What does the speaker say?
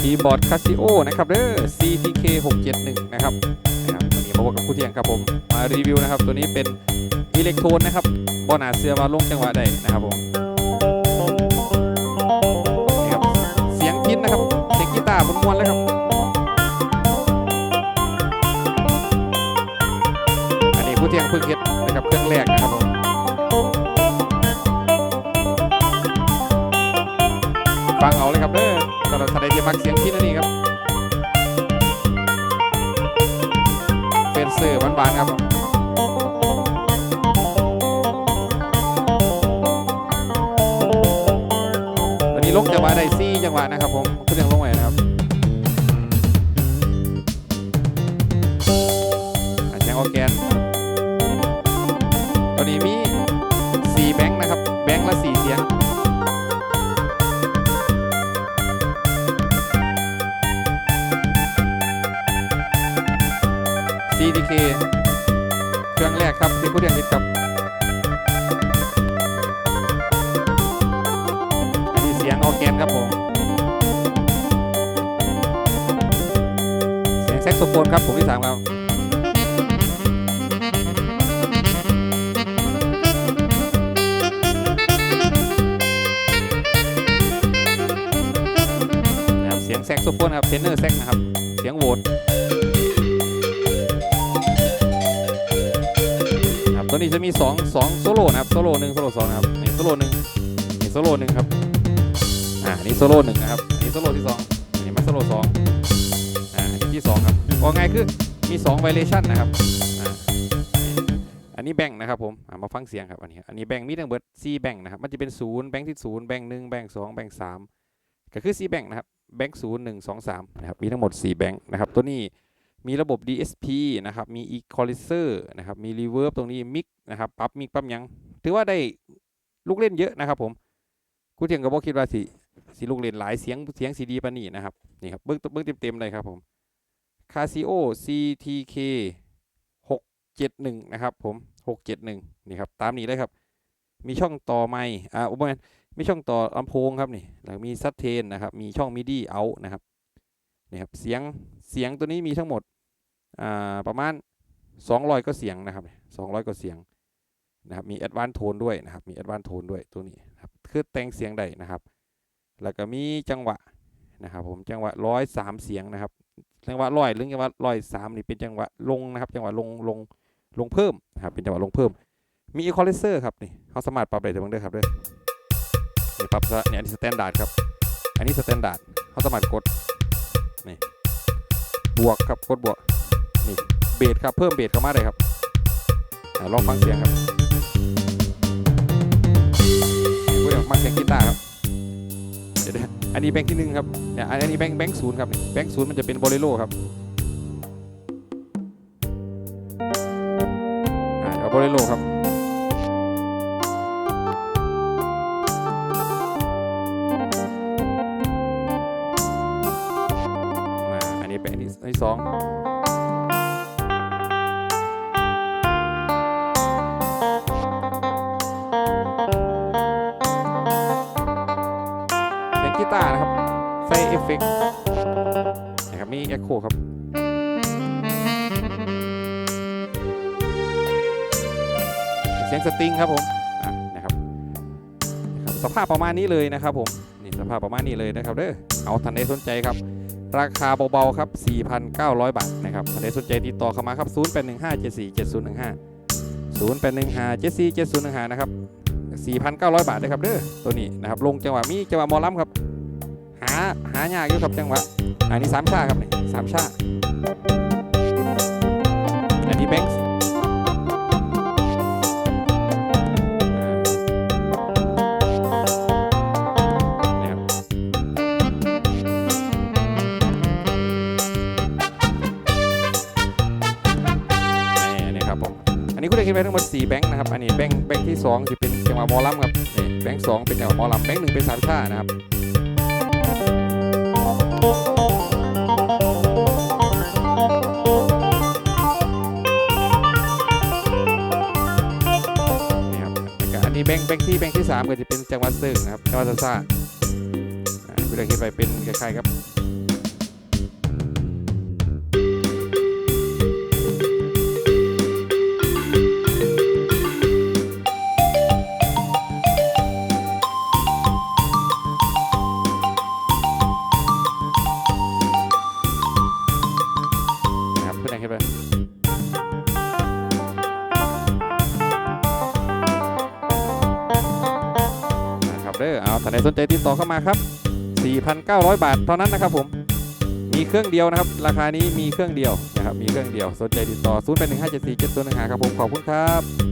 คีย์บอร์ดคาซิโอนะครับเด้อ CTK 671นะครับนะครับวันนี้มาพบกับครูเทียงครับผม มารีวิวนะครับ ตัวนี้เป็นอิเล็กโทรนนะครับบอนาเสือมาลงจังหวะใดนะครับผมนี่ครับเสียงพินนะครับเสียงกีตาร์มวนๆเลยครับอันนี้ครูเทียงเพิ่งเฮ็ดนะครับเครื่องแรกนะครับผมฟังเอาเลยครับเด้อ สำหรับท่านใดที่มักเสียงพินอันนี้ครับเฟนเซอร์หวานๆครับวันนี้ลงจังหวะได้ซี่จังหวะนะครับผมคุณยังลงไหวนะครับอะแจ้งออแกนตัวนี้มี4แบงค์นะครับ แบงค์ละ4เสียง CDK เครื่องแรกครับที่ผู้เรียนคิดครับอันนี้เสียงออแกนครับผม เสียงแซกโซโฟนครับผมที่สามครับนะครับเสียงแซกโซโฟนครับเทนเนอร์แซกนะครับ เสียงโหวต ตัวนี้จะมี2 2โซโล่นะครับโซโล่หนึ่งโซโล่สองนะครับนี่โซโล่หนึ่งนี่โซโล่หนึ่งครับอ่านนี้โซโล่หนึ่งนะครับอันนี้โซโล่ที่สองอันนี้มาโซโล่สองอ่าที่สองครับว่าไงคือมี2 variation นะครับอ่านี่อันนี้แบ่งนะครับผมมาฟังเสียงครับอันนี้อันนี้แบ่งมีทั้งเบิด4แบ่งนะครับมันจะเป็นศูนย์แบ่งที่ศูนย์แบ่งหนึ่งแบ่งสองแบ่งสามก็คือ4แบ่งนะครับแบ่งศูนย์หนึ่งสองสามนะครับมีทั้งหมด4แบ่งนะครับตัวนี้ มีระบบ DSP นะครับ มี Equalizer นะครับ มี Reverb ตรงนี้ Mix นะครับ ปรับมิกปรับยัง ถือว่าได้ลูกเล่นเยอะนะครับผม กูเทียงกับบอกคิดว่าสิสีลูกเล่นหลายเสียงเสียงสีดีปานนี่นะครับ นี่ครับเบิ้องเบิ้งเต็มๆเลยครับผม Casio CTK 671 นะครับผม 671 นี่ครับ ตามนี้เลยครับ มีช่องต่อไมค์อ่าอุปกรณ์มีช่องต่อลำโพงครับนี่แล้วมีซับเทนนะครับ มีช่องมิดีเอานะครับ นี่ครับเสียงเสียงตัวนี้มีทั้งหมดประมาณ 200 ก็เสียงนะครับ 200 ก็เสียงนะครับมีแอดวานโทนด้วยนะครับมีแอดวานโทนด้วยตัวนี้ครับคือแต่งเสียงได้นะครับ แล้วก็มีจังหวะนะครับผมจังหวะร้อยสามเสียงนะครับจังหวะร้อยหรือจังหวะร้อยสามนี่เป็นจังหวะลงนะครับ จังหวะลงลงลงเพิ่มนะครับเป็นจังหวะลงเพิ่ม มีอีควอไลเซอร์ครับนี่เขาสามารถปรับได้ถึงเด้อครับเด้อนี่ปรับซะเนี่ยอันนี้สแตนดาร์ดครับอันนี้สแตนดาร์ดเขาสามารถกด นี่บวกครับกดบวกนี่เบสครับเพิ่มเบสเข้ามาเลยครับอลองฟังเสียงครับนี่พวมาเสียงกีตาร์ครับเดี๋ยวอันนี้แบงค์ที่หนึ่งครับเนี่ยอันนี้แบงค์แบงค์ศูนย์ครับแบงค์ศูนย์มันจะเป็นโบเลโรครับอ่าเดี๋ยวโบเลโรครับ แบงค์ที่ที่สองแบงค์กีตาร์นะครับ ใส่เอฟเฟกต์นะครับมีเอ็กโคครับเสียงสตริงครับผมนะครับรบสภาพประมาณนี้เลยนะครับผมนี่สภาพประมาณนี้เลยนะครับเด้อเอาท่านใดสนใจครับ ราคาเบาๆครับ 4,900 บาทนะครับใครสนใจติดต่อเข้ามาครับ 0815747015 0815747015 นะครับ 4,900 บาทนะครับเด้อตัวนี้นะครับลงจังหวะมีจังหวะมอลำครับ หาหายากอยู่ครับจังหวะอันนี้สามชาครับนี่สามชาอันนี้แบงค์ ครับผมอันนี้คุณได้คิดไปทั้งหมด4แบงค์นะครับอันนี้แบงค์แบงค์ที่2จะเป็นจังหวะมอลำครับนี่แบงค์สองเป็นจังหวะมอลำแบงค์หนึ่งเป็นสามชานะครับนี่ครับอันนี้แบงค์แบงค์ที่แบงค์ที่สามก็จะเป็นจังหวะซึ่งนะครับจังหวะซ่าอ่าคุณได้คิดไปเป็นคล้ายๆครับ สนใจติดต่อเข้ามาครับ 4,900 บาทเท่านั้นนะครับผม มีเครื่องเดียวนะครับ ราคานี้มีเครื่องเดียวนะครับ มีเครื่องเดียว สนใจติดต่อ 0 8 1 5 7 4 7 0 1 5ครับผม ขอบคุณครับ